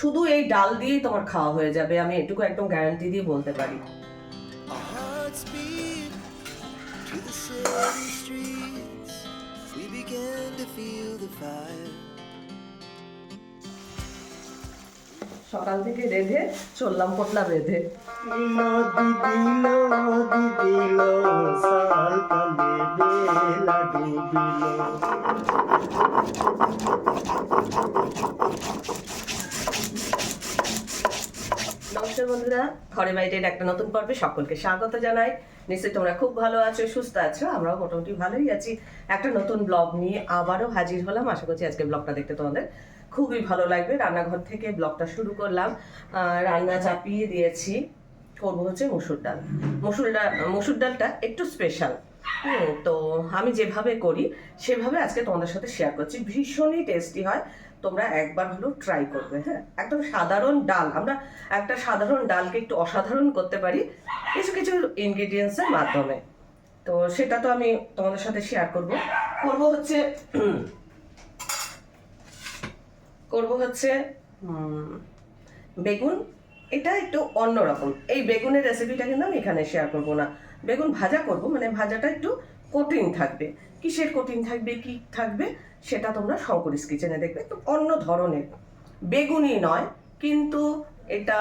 শুধু এই ডাল দিয়েই তোমার খাওয়া হয়ে যাবে আমি এটুকু একদম গ্যারান্টি দিয়ে বলতে পারি. সকাল থেকে রেধে চললাম পটলা বেঁধে। নমস্কার বন্ধুরা, ঘরে বাইরের একটা নতুন পর্বে সকলকে স্বাগত জানাই। নিশ্চয়ই তোমরা খুব ভালো আছো, সুস্থ আছো, আমরাও মোটামুটি ভালোই আছি। একটা নতুন ব্লগ নিয়ে আবারও হাজির হলাম। আশা করছি আজকে ব্লগটা দেখতে তোমাদের খুবই ভালো লাগবে। রান্নাঘর থেকে ব্লগটা শুরু করলাম। রান্না চাপিয়ে দিয়েছি। করব হচ্ছে মসুর ডাল। মসুর ডাল, মসুর ডালটা একটু স্পেশাল তো আমি যেভাবে করি, সেভাবে আজকে তোমাদের সাথে শেয়ার করছি। ভীষণই টেস্টি হয়। তোমরা একবার হলেও ট্রাই করবে হ্যাঁ? একদম সাধারণ ডাল, আমরা একটা সাধারণ ডালকে একটু অসাধারণ করতে পারি কিছু কিছু ইনগ্রিডিয়েন্টসের মাধ্যমে। তো সেটা তো আমি তোমাদের সাথে শেয়ার করব। করব হচ্ছে করব হচ্ছে বেগুন। এটা একটু অন্যরকম। এই বেগুনের রেসিপিটা কিন্তু আমি এখানে শেয়ার করব না। বেগুন ভাজা করব মানে ভাজাটা একটু কঠিন থাকবে। কিসের কঠিন থাকবে, কি থাকবে, সেটা তোমরা শঙ্করিস কিচেনে দেখবে। তো অন্য ধরনের। বেগুনি নয়, কিন্তু এটা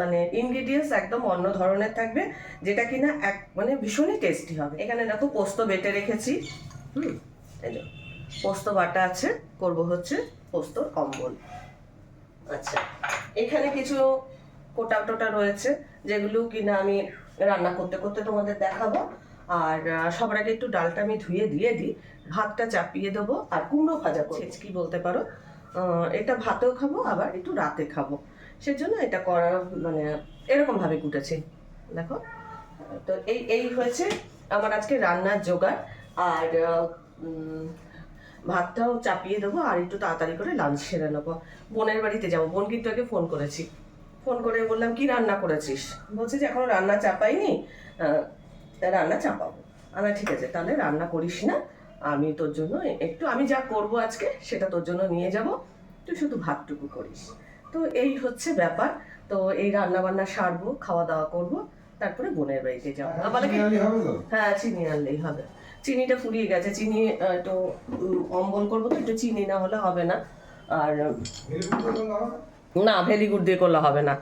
মানে ইনগ্রিডিয়েন্টস একদম অন্য ধরনের থাকবে, যেটা কিনা এক মানে ভীষণই টেস্টি হবে। এখানে দেখো পোস্ত বেটে রেখেছি। হুম পোস্ত বাটা আছে, করব হচ্ছে পোস্ত অম্বল আচ্ছা এখানে কিছু কোটা টোটা রয়েছে, যেগুলো কিনা আমি রান্না করতে করতে তোমাদের দেখাবো। আর সবার আগে একটু ডালটা আমি ধুয়ে দিয়ে দিই। ভাতটা চাপিয়ে দেবো আর কুমড়ো ভাজা ছেচকি বলতে পারো? এটা ভাতেও খাব আবার একটু রাতে খাব। সেজন্য এটা করা মানে এরকমভাবে কুটেছি। দেখো তো এই এই হয়েছে আমার আজকে রান্নার জোগাড়। আর ভাতটাও চাপিয়ে দেবো আর একটু তাড়াতাড়ি করে লাঞ্চ সেরে নেব। বোনের বাড়িতে যাব। বোন কিন্তু আগে ফোন করেছি। ফোন করে বললাম কি রান্না করেছিস? বলছে যে এখনও রান্না চাপাইনি? তা রান্না চাপাবো। আমি ঠিক আছে তাহলে রান্না করিস না। আমি তোর জন্য একটু আমি যা করব আজকে সেটা তোর জন্য নিয়ে যাব। তুই শুধু ভাতটুকু করিস। তো এই হচ্ছে ব্যাপার। তো এই রান্না বান্না সারবো খাওয়া দাওয়া করব তারপরে বোনের বাড়িতে যাব। আবার হ্যাঁ চিনি আনলেই হবে। চিনিটা ফুরিয়ে গেছে চিনি একটু অম্বল করব তো একটু চিনি না হলে হবে না। আর না? ভেলি গুড় দিয়ে করলে হবে না।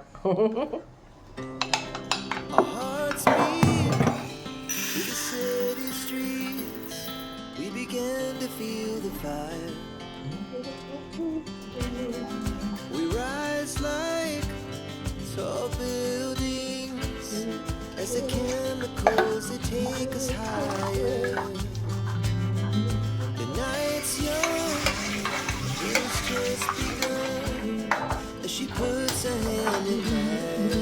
To feel the fire. We rise like tall buildings as the chemicals they take us higher. The night's young, it's just begun. As she puts her hand in hand.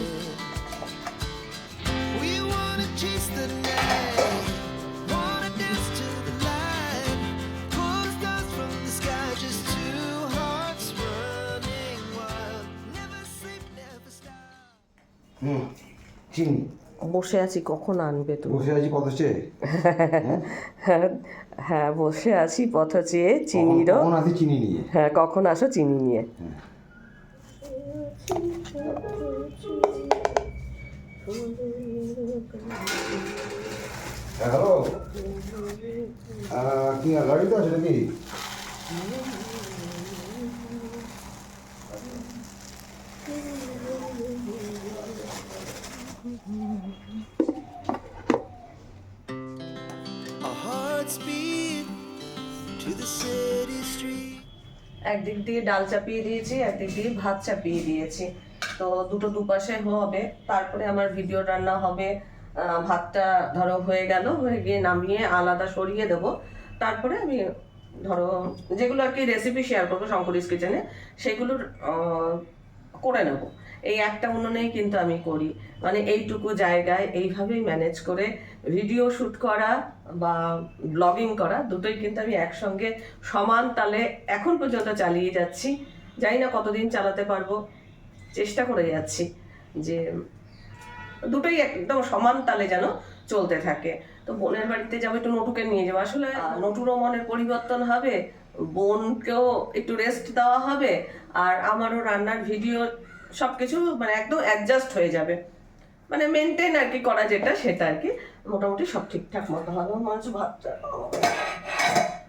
We wanna chase the night, হুম। চিনি? বসে আছি কখন আনবে তুমি? বসে আছি কত চেয়ে। হ্যাঁ? বসে আছি পথ চেয়ে চিনিরও কখন আছি চিনি নিয়ে? হ্যাঁ কখন আসো চিনি নিয়ে। হ্যালো? কি গাড়িতে আছে নাকি Our hearts beat to the city street. একদিক দিয়ে ডাল চাপিয়ে দিয়েছি, একদিক দিয়ে ভাত চাপিয়ে দিয়েছি। তো দুটো দুপাশে হবে, তারপরে আমার ভিডিও রান্না হবে। ভাতটা ধরো হয়ে গেল, হয়ে গিয়ে নামিয়ে আলাদা সরিয়ে দেবো। তারপরে আমি ধরো যেগুলো আর কি রেসিপি শেয়ার করব শঙ্করিস কিচেনে সেগুলোর করে নেব। এই একটা উনুনেই কিন্তু আমি করি। মানে এইটুকু জায়গায় এইভাবেই ম্যানেজ করে ভিডিও শ্যুট করা বা ব্লগিং করা দুটোই কিন্তু আমি একসঙ্গে সমান তালে এখন পর্যন্ত চালিয়ে যাচ্ছি। জানি না কতদিন চালাতে পারব। চেষ্টা করে যাচ্ছি যে দুটোই একদম সমান তালে যেন চলতে থাকে। তো বোনের বাড়িতে যাব একটু নটুকে নিয়ে যাব। আসলে নটুরও মনের পরিবর্তন হবে। বোনকেও একটু রেস্ট দেওয়া হবে, আর আমারও রান্নার ভিডিও সব কিছু মানে একদম অ্যাডজাস্ট হয়ে যাবে। মানে মেনটেন আর কি করা যেটা, সেটা আর কি। মোটামুটি সব ঠিকঠাক মতো হবে। মাছ ভাতটা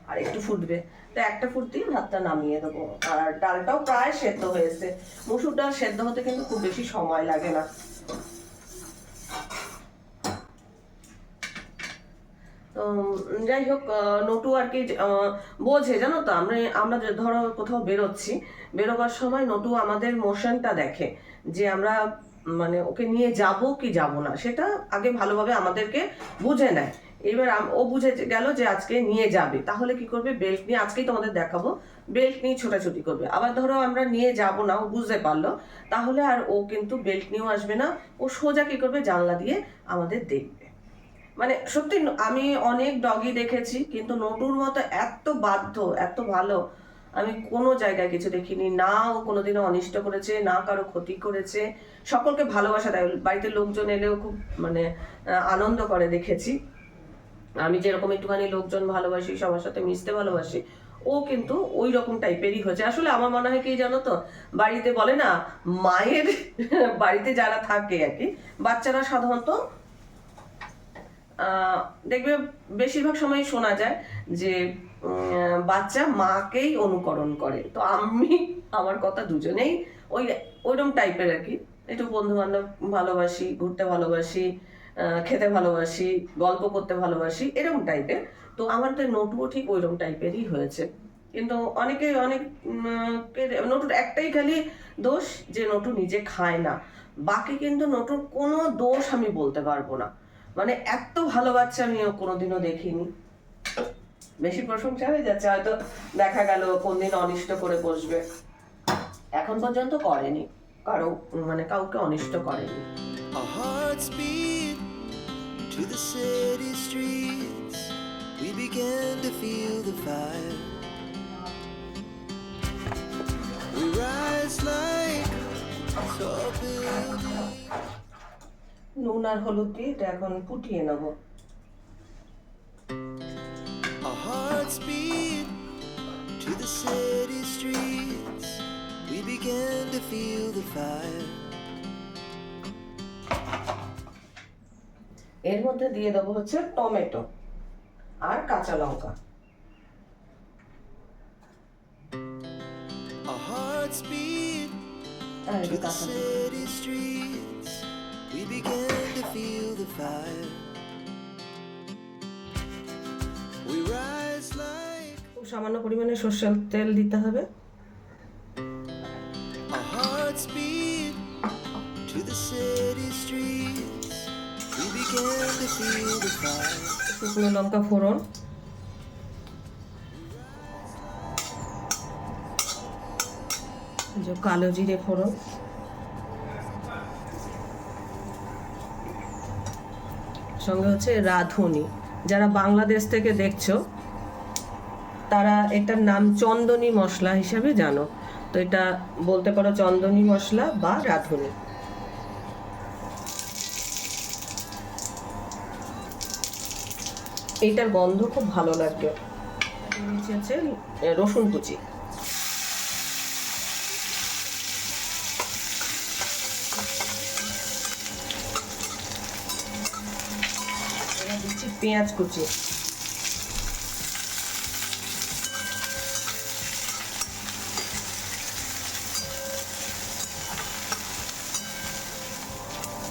আর একটু ফুটবে। তো একটা ফুটতেই ভাতটা নামিয়ে দেবো। আর ডালটাও প্রায় সেদ্ধ হয়েছে। মুসুর ডাল সেদ্ধ হতে কিন্তু খুব বেশি সময় লাগে না তো উম, যাই হোক নটু আর কি বোঝে, জানো তো? আমরা আমরা ধরো কোথাও বেরোচ্ছি, বেরোবার সময় নটু আমাদের মোশনটা দেখে যে আমরা মানে ওকে নিয়ে যাব কি যাব না, সেটা আগে ভালোভাবে আমাদেরকে বুঝে নেয়। এবার ও বুঝে গেল যে আজকে নিয়ে যাবে। তাহলে কি করবে? বেল্ট নিয়ে আজকেই তোমাদের দেখাবো। বেল্ট নিয়ে ছোটাছুটি করবে। আবার ধরো আমরা নিয়ে যাব না, ও বুঝতে পারল। তাহলে আর ও কিন্তু বেল্ট নিয়েও আসবে না। ও সোজা কি করবে? জানলা দিয়ে আমাদের দেখবে। মানে সত্যি আমি অনেক ডগি দেখেছি, কিন্তু নটুর মতো এত বাধ্য, এত ভালো, আমি কোনো জায়গায় কিছু দেখিনি। না ও কোনোদিনও অনিষ্ট করেছে, না কারও ক্ষতি করেছে। সকলকে ভালোবাসা দেয়। বাড়িতে লোকজন এলেও খুব মানে আনন্দ করে দেখেছি। আমি যেরকম একটুখানি লোকজন ভালোবাসি, সবার সাথে মিশতে ভালোবাসি, ও কিন্তু ওই রকম টাইপেরই হয়েছে। আসলে আমার মনে হয় কি জানো তো, বাড়িতে বলে না, মায়ের, বাড়িতে যারা থাকে আর কি, বাচ্চারা সাধারণত দেখবে বেশিরভাগ সময় শোনা যায় যে বাচ্চা মাকেই অনুকরণ করে। তো আমি, আমার কথা দুজনেই ওই, ওইরকম টাইপের আর কি একটু বন্ধু বান্ধব ভালোবাসি, ঘুরতে ভালোবাসি খেতে ভালোবাসি, গল্প করতে ভালোবাসি, এরকম টাইপের তো আমার তো নোটুও ঠিক ওইরকম টাইপেরই হয়েছে। কিন্তু অনেকে, অনেক নটুর একটাই খালি দোষ যে নটু নিজে খায় না। বাকি কিন্তু নটুর কোনো দোষ আমি বলতে পারব না। মানে এত ভালো বাচ্চা আমি কোনোদিনও দেখিনি বেশি প্রশংসা হয়ে যাচ্ছে, হয়তো দেখা গেল কোনদিন অনিষ্ট করে বসবে এখন পর্যন্ত করেনি, কারও মানে কাউকে অনিষ্ট করেনি. We rise like tall buildings. নুন আর হলুদ দিয়ে এটা এখন ফুটিয়ে নেব। এর মধ্যে দিয়ে দেবো হচ্ছে টমেটো আর কাঁচা লঙ্কা। Our hearts beat to the. We began to feel the fire. We rise like খুব সামান্য পরিমাণে সর্ষের তেল দিতে হবে our hearts beat to the city streets. We began to feel the fire. শুকনো লঙ্কা ফোড়ন যে কালো জিরে ফোড়ন সঙ্গে হচ্ছে রাঁধুনি। যারা বাংলাদেশ থেকে দেখছ তারা এটার নাম চন্দনী মশলা হিসাবে জানো। তো এটা বলতে পারো চন্দনী মশলা বা রাঁধুনি। এইটার গন্ধ খুব ভালো লাগবে এ, রসুন কুচি এবার দিচ্ছি পেঁয়াজ কুচি।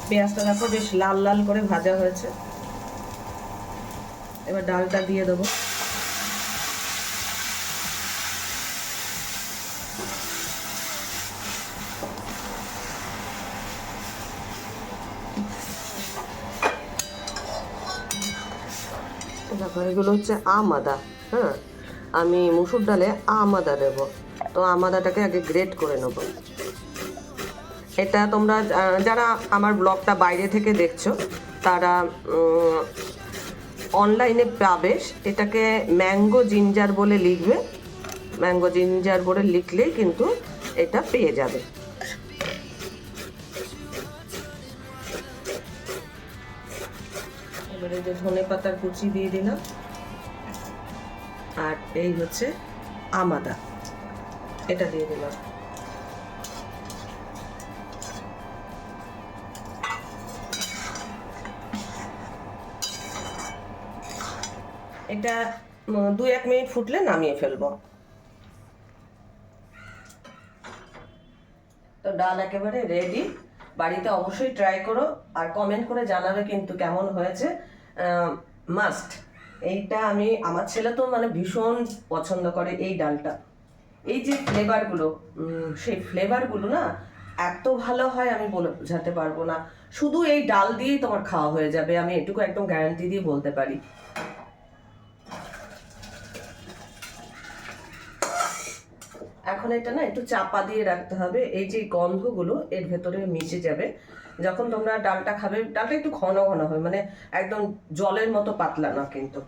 পেঁয়াজটা দেখো বেশ লাল লাল করে ভাজা হয়েছে। এবার ডালটা দিয়ে দেবো দেখো এগুলো হচ্ছে আম আদা হ্যাঁ? আমি মুসুর ডালে আম আদা দেবো। তো আম আদাটাকে আগে গ্রেট করে নেব। এটা তোমরা যারা আমার ব্লগটা বাইরে থেকে দেখছ, তারা অনলাইনে পাবে এটাকে ম্যাঙ্গো জিঞ্জার বলে লিখবে। ম্যাঙ্গো জিঞ্জার বলে লিখলেই কিন্তু এটা পেয়ে যাবে। এবারে যে ধনে পাতার কুচি দিয়ে দিলাম। আর এই হচ্ছে আমাদা। এটা দিয়ে দিলাম। এটা দু এক মিনিট ফুটলে নামিয়ে ফেলব। তো ডাল একেবারে রেডি বাড়িতে অবশ্যই ট্রাই করো আর কমেন্ট করে জানাবে কিন্তু কেমন হয়েছে। মাস্ট এইটা আমি, আমার ছেলে তো মানে ভীষণ পছন্দ করে এই ডালটা। এই যে ফ্লেভারগুলো সেই ফ্লেভারগুলো না, এত ভালো হয় আমি বলে বোঝাতে পারব না। শুধু এই ডাল দিয়েই তোমার খাওয়া হয়ে যাবে, আমি এটুকু একদম গ্যারান্টি দিয়ে বলতে পারি। এখন এটা না একটু চাপা দিয়ে রাখতে হবে, এই যে গন্ধগুলো এর ভেতরে মিশে যাবে। যখন তোমরা ডালটা খাবে, ডালটা একটু ঘন ঘন হবে মানে একদম জলের মতো পাতলা না কিন্তু।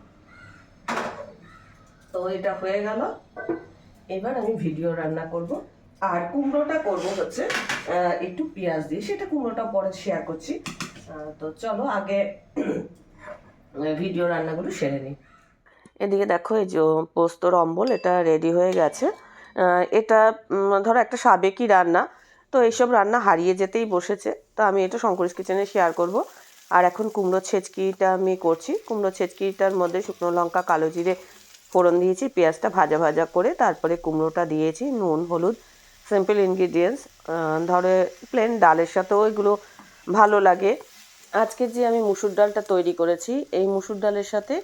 তো এটা হয়ে গেল। এবার আমি ভিডিও রান্না করব। আর কুমড়োটা করব হচ্ছে একটু পেঁয়াজ দিয়ে। সেটা কুমড়োটা পরে শেয়ার করছি। তো চলো আগে ভিডিও রান্নাগুলো সেরে নিই। এদিকে দেখো, এই যে পোস্তর অম্বল, এটা রেডি হয়ে গেছে। এটা ধরো একটা সাবেকি রান্না। তো এইসব রান্না হারিয়ে যেতেই বসেছে। তো আমি এটা শঙ্করিস কিচেনে শেয়ার করব। আর এখন কুমড়ো ছেচকিটা আমি করছি। কুমড়ো ছেচকিটার মধ্যে শুকনো লঙ্কা, কালো জিরে ফোড়ন দিয়েছি, পেঁয়াজটা ভাজা ভাজা করে তারপরে কুমড়োটা দিয়েছি, নুন, হলুদ সিম্পল ইনগ্রিডিয়েন্টস ধরো প্লেন ডালের সাথেও এগুলো ভালো লাগে। আজকে যে আমি মুসুর ডালটা তৈরি করেছি, এই মুসুর ডালের সাথে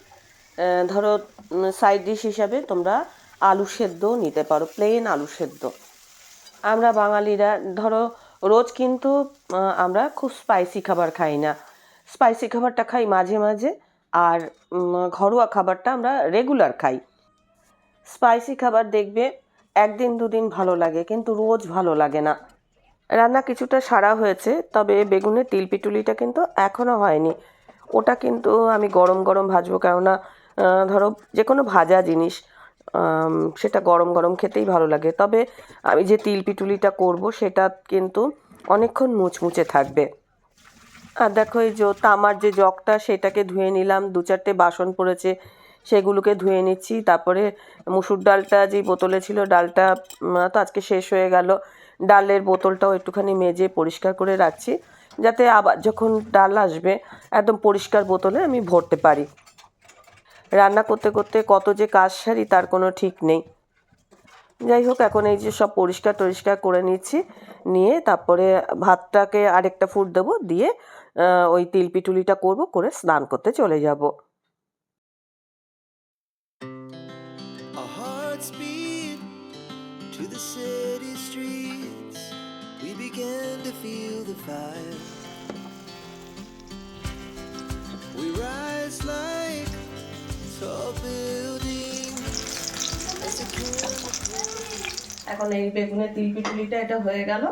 ধরো সাইড ডিশ হিসাবে তোমরা আলু সেদ্ধ নিতে পারো প্লেন আলু সেদ্ধ। আমরা বাঙালিরা, ধরো রোজ কিন্তু আমরা খুব স্পাইসি খাবার খাই না। স্পাইসি খাবারটা খাই মাঝে মাঝে আর ঘরোয়া খাবারটা আমরা রেগুলার খাই। স্পাইসি খাবার দেখবে একদিন, দুদিন ভালো লাগে, কিন্তু রোজ ভালো লাগে না। রান্না কিছুটা সারা হয়েছে, তবে বেগুনের তিলপিটুলিটা কিন্তু এখনও হয়নি। ওটা কিন্তু আমি গরম গরম ভাজবো, কেননা ধরো যে কোনো ভাজা জিনিস। সেটা গরম গরম খেতেই ভালো লাগে। তবে আমি যে তিলপিটুলিটা করব, সেটা কিন্তু অনেকক্ষণ মুচমুচে থাকবে। আর দেখো এই যে তামার যে জগটা, সেটাকে ধুয়ে নিলাম। দু চারটে বাসন পড়েছে, সেগুলোকে ধুয়ে নিচ্ছি। তারপরে মুসুর ডালটা যে বোতলে ছিল, ডালটা তো আজকে শেষ হয়ে গেল। ডালের বোতলটাও একটুখানি মেজে পরিষ্কার করে রাখছি, যাতে আবার যখন ডাল আসবে, একদম পরিষ্কার বোতলে আমি ভরতে পারি। রান্না করতে করতে কত যে কাজ সারি তার কোনো ঠিক নেই যাই হোক, এখন এই যে সব পরিষ্কার টরিষ্কার করে নিচ্ছি, নিয়ে তারপরে ভাতটাকে আরেকটা ফুট দেবো, দিয়ে ওই তিলপিটুলিটা করব, করে স্নান করতে চলে যাব the city streets. We began to feel the fire. এখন এই বেগুনের তিলপিটুলিটা এটা হয়ে গেল।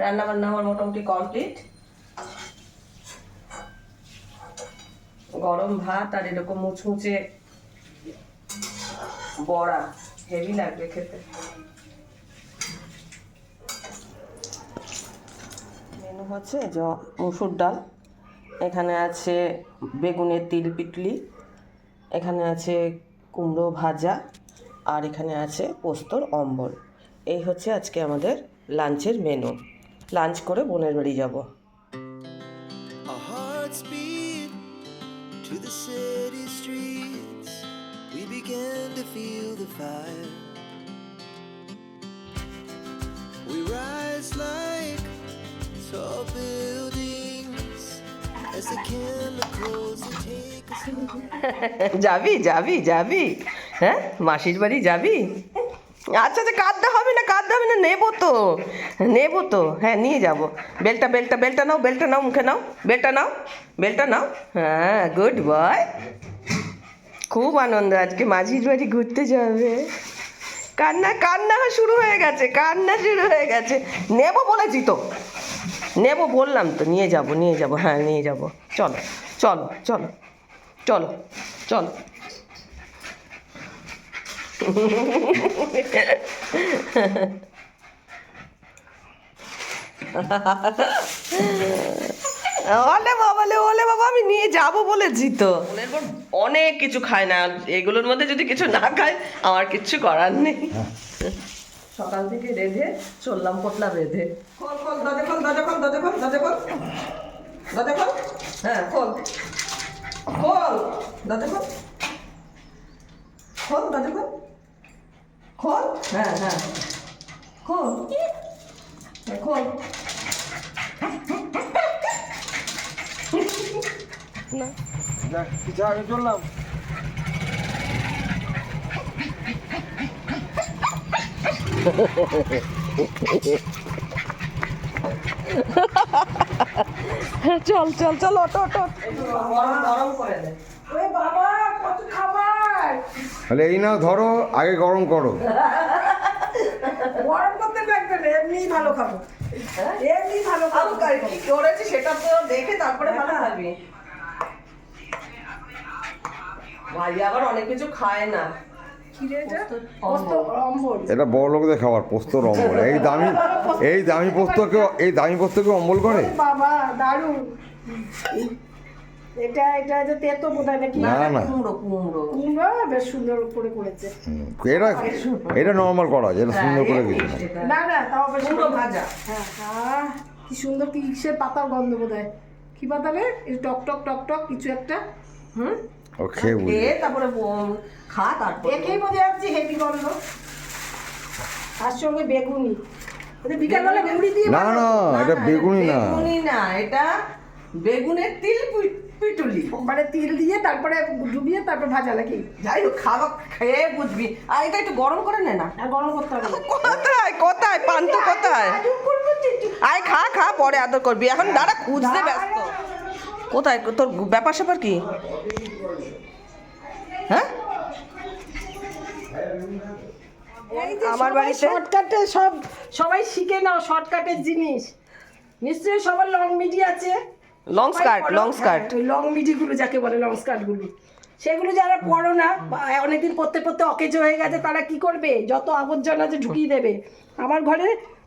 রান্না বান্না আমার মোটামুটি কমপ্লিট। গরম ভাত আর এরকম মুচমুচে বড়া, হেভি লাগবে খেতে। মেনু হচ্ছে যে মুসুর ডাল। এখানে আছে বেগুনের তিল পিটলি, এখানে আছে কুমড়ো ভাজা, আর এখানে আছে পোস্তর অম্বল। এই হচ্ছে আজকে আমাদের লাঞ্চের মেনু। লাঞ্চ করে বোনের বাড়ি যাব। Like tall যাবি যাবি যাবি। হ্যাঁ মাসির বাড়ি যাবি? আচ্ছা আচ্ছা কাঁদতে হবে না, কাঁদতে হবে না, নেব তো। নেব তো হ্যাঁ নিয়ে যাব। বেলটা বেলটা বেলটা নাও বেলটা নাও, মুখে নাও, বেলটা নাও বেলটা নাও। হ্যাঁ গুড বয় খুব আনন্দ, আজকে মাঝির বাড়ি ঘুরতে যাবে। কান্না কান্না শুরু হয়ে গেছে, কান্না শুরু হয়ে গেছে। নেব বলেছি তো। নেব বললাম তো নিয়ে যাব নিয়ে যাব হ্যাঁ নিয়ে যাব। চলো চলো চলো চলো চলো। ওলে বাবা ওলে বাবা আমি নিয়ে যাব বলেছি তো। অনেক কিছু খায় না এগুলোর মধ্যে যদি কিছু না খায় আমার কিচ্ছু করার নেই। সকাল থেকে রেঁধে চললাম পটলা বেঁধে। খোল খোল দরজা খোল দরজা খোল দরজা খোল দরজা খোল। দরজা খোল? হ্যাঁ খোল। খোল দরজা খোল। খোল দরজা খোল। খোল? হ্যাঁ হ্যাঁ। খোল। হ্যাঁ, খোল। কিছু আগে চললাম। চল চল চল অটো অটো তাহলে এই নাও ধরো আগে গরম করো। গরম করতে লাগবে না এমনি ভালো খাব। এমনি ভালো খাব। কি করেছি সেটা তো দেখে তারপরে ভালো খাবি। ভাই আবার অনেক কিছু খায় না। এটা পোস্ত অম্বল। এটা বড় লোকদের খাবার পোস্তর অম্বল। এই দামি এই দামি পোস্তকে এই দামি পোস্তকে অম্বল করে? বাবা দারুণ। এটা এটা যে তেতো বোধহয় নাকি? না না। কুমড়ো কুমড়ো। কুমড়ো বেশ সুন্দর করে করেছে। এটা এটা নর্মাল করা যায় এটা সুন্দর করে কিছু না। না না তাও বেশ কুমড়ো ভাজা। হ্যাঁ হ্যাঁ কি সুন্দর কি কিসের পাতার গন্ধ বোধহয়। কি পাতা রে? টক টক টক টক কিছু একটা। হুম? ও খেয়ে তারপরে খা তারপরে দেখেই বোঝা যাচ্ছে হেভি গন্ধ তার সঙ্গে বেগুনি বিকালবেলা বেগুনি দিয়ে না না এটা বেগুনি না বেগুনি না এটা বেগুনের তিল পিটুলি মানে তিল দিয়ে তারপরে ডুবিয়ে তারপর ভাজা নাকি যাই হোক খাওয়া খেয়ে বুঝবি আর এটা একটু গরম করে নে না আর গরম করতে হবে না। কোথায় কোথায় পান্তু কোথায় আয় খা খা পরে আদর করবি এখন দাঁড়া খুঁজতে ব্যস্ত কোথায়? তোর ব্যাপার স্যাপার কি? হ্যাঁ? আমার বাড়িতে? শর্টকাটে সব সবাই শিখে নাও শর্টকাটের জিনিস। নিশ্চয়ই সবার লং মিডি আছে। Long skirt long skirt long midi গুলো যাকে বলে লং স্কার্টগুলো। সেগুলো যারা পড়ো না বা অনেকদিন পড়তে পড়তে অকেজ হয়ে গেছে তারা কি করবে? যত আবর্জনা যে ঢুকিয়ে দেবে। আমার ঘরে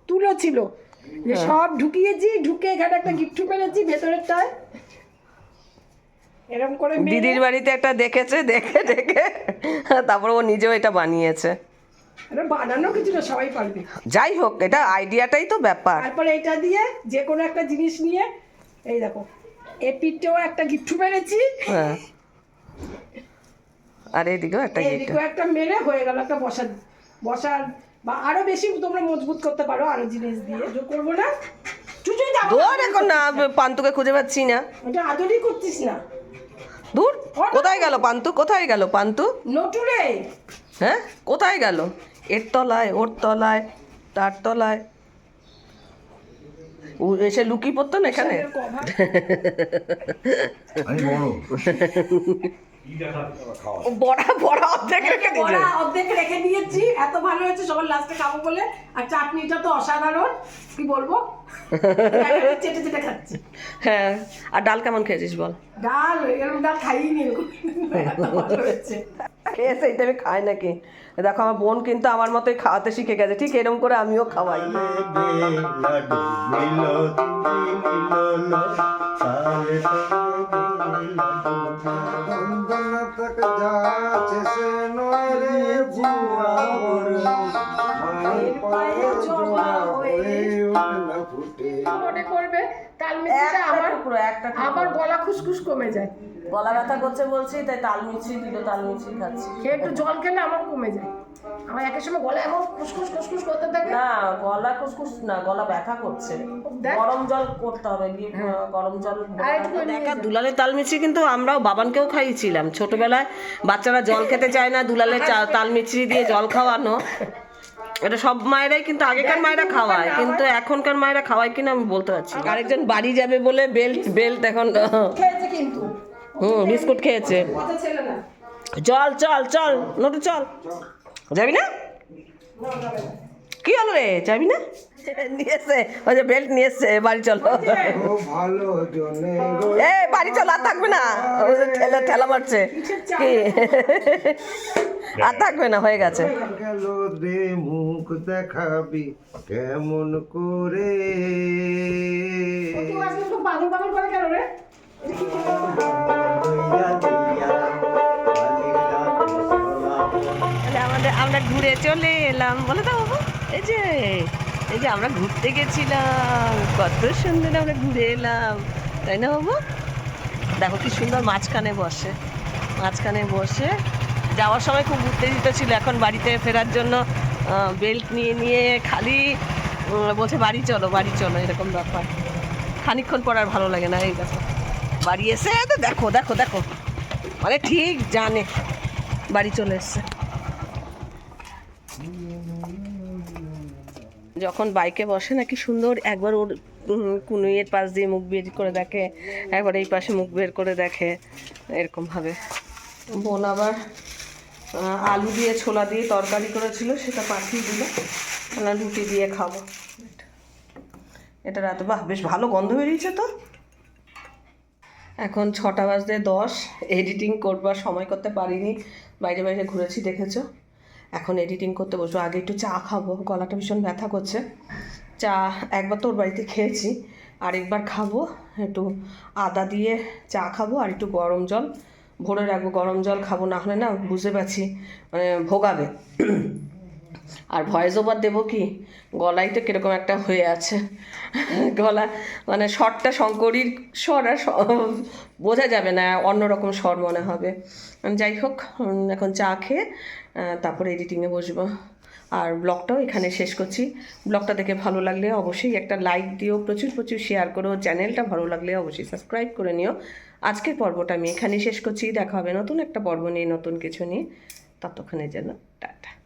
তুলো ছিল। হ্যাঁ। সব ঢুকিয়েছি ঢুকে এখানে একটা গিফট মেরেছি ভেতরেরটায়। এরকম করে দিদির বাড়িতে একটা দেখেছে দেখে দেখে। তারপর ও নিজেও এটা বানিয়েছে। এটা বানানো কিছু না সবাই পারবে। যাই হোক এটা আইডিয়াটাই তো ব্যাপার। তারপরে এটা দিয়ে যে কোনো একটা জিনিস নিয়ে এই দেখো এ পিঠেও একটা গিফট মেরেছি। হ্যাঁ। আর এদিকেও একটা গিফট এইদিকেও একটা মেরে হয়ে গেল একটা বসার বসার বা আরও বেশি তোমরা মজবুত করতে পারো আরও জিনিস দিয়ে। যে করব না। চুচুই যাব এখন না পান্তুকে খুঁজে পাচ্ছি না। ওটা আদরই করছিস না। দূর? কোথায় গেল পান্তু? কোথায় গেল পান্তু? নটুরে। হ্যাঁ? কোথায় গেল? এর তলায় ওর তলায় তার তলায়। ও এসে লুকি পড়তো না এখানে? বড় বড়া অর্ধেক রেখে দিল বড়া অর্ধেক রেখে দিয়েছি। এত ভালো হয়েছে সবার লাস্টে খাব বলে। আর চাটনিটা তো অসাধারণ। কি বলব? চেটে চেটে খাচ্ছি। হ্যাঁ আর ডাল কেমন খেয়েছিস বল? ডাল এরকম ডাল খাইনি। খেয়েছে এটা আমি খাই নাকি? দেখো আমার বোন কিন্তু আমার মতোই খাওয়াতে শিখে গেছে। ঠিক এরকম করে আমিও খাওয়াই। মনে করবে তাল মিষ্টিটা আমার টুকরো একটা আমার গলা খুসখুস কমে যায়। গলা ব্যথা করছে বলছি তাই তাল মিছরি দিল তাল মিছরি খাচ্ছি। খেয়ে একটু জল খেলে আমার কমে যায়। আমার একের সময় গলা এমন খুসখুস খুসখুস করতে থাকে। না গলা খুসখুস না গলা ব্যথা করছে। গরম জল করতে হবে গিয়ে গরম জল দেখা দুলালের তাল মিছরি কিন্তু আমরাও বাবানকেও খাইয়েছিলাম। ছোটবেলায় বাচ্চারা জল খেতে চায় না দুলালের চা- তাল মিছরি দিয়ে জল খাওয়ানো। এটা সব মায়েরাই কিন্তু আগেকার মায়েরা খাওয়ায় কিন্তু এখনকার মায়েরা খাওয়ায় কিনা আমি বলতে পারছি। আরেকজন বাড়ি যাবে বলে বেল্ট বেল্ট এখন কিন্তু। হুম বিস্কুট খেয়েছে। চল চল চল নটু চল। যাবি না। কি হলো রে? যাবি না? নিয়ে এসছে ওই যে বেল্ট নিয়ে এসছে বাড়ি চলো। এ বাড়ি চলো, আর থাকবে না। ঠেলা ঠেলা মারছে। কি? আর থাকবে না, হয়ে গেছে। দে মুখ দেখাবি কেমন করে পাগল আমরা ঘুরে চলে এলাম। বলে দাও এই যে। এই যে আমরা ঘুরতে গেছিলাম, কত সুন্দর আমরা ঘুরে এলাম, তাই না বাবু? দেখো কি সুন্দর মাঝখানে বসে মাঝখানে বসে যাওয়ার সময় খুব উত্তেজিত ছিল, এখন বাড়িতে ফেরার জন্য বেল্ট নিয়ে নিয়ে খালি বলছে বাড়ি চলো বাড়ি চলো, এরকম ব্যাপার। খানিকক্ষণ পর আর ভালো লাগে না, এই দেখো। বাড়ি এসে তো দেখো দেখো দেখো। মানে ঠিক জানে, বাড়ি চলে এসছে। যখন বাইকে বসে নাকি সুন্দর একবার ওর কুনুইয়ের পাশ দিয়ে মুখ বের করে দেখে, একবার এই পাশে মুখ বের করে দেখে, এরকম ভাবে। বোন আবার আলু দিয়ে ছোলা দিয়ে তরকারি করেছিল, সেটা পাঠিয়ে দিল। আমরা রুটি দিয়ে খাব। এটা রাতে বাহ, বেশ ভালো গন্ধ বেরিয়েছে তো। এখন ছটা বাজতে দশ এডিটিং করবার সময় করতে পারিনি। বাইরে বাইরে ঘুরেছি, দেখেছ? এখন এডিটিং করতে বসবো। আগে একটু চা খাব, গলাটা ভীষণ ব্যথা করছে। চা একবার তোর বাড়িতে খেয়েছি, আরেকবার খাব। একটু আদা দিয়ে চা খাব আর একটু গরম জল। ভরে রাখব, গরম জল খাব, না হলে না বুঝতে পারছি মানে ভোগাবে। আর ভয়েস ওভার দেবো কি? গলায় তো কীরকম একটা হয়ে আছে। গলা মানে স্বরটা শঙ্করীর স্বর আর বোঝা যাবে না, অন্যরকম স্বর মনে হবে। যাই হোক এখন চা খেয়ে তারপরে এডিটিংয়ে বসবো। আর ব্লগটাও এখানে শেষ করছি। ব্লগটা দেখে ভালো লাগলে অবশ্যই একটা লাইক দিও, প্রচুর প্রচুর শেয়ার করো। চ্যানেলটা ভালো লাগলে অবশ্যই সাবস্ক্রাইব করে নিও। আজকের পর্বটা আমি এখানে শেষ করছি। দেখা হবে নতুন একটা পর্ব নিয়ে, নতুন কিছু নিয়ে। ততক্ষণের জন্য, টাটা।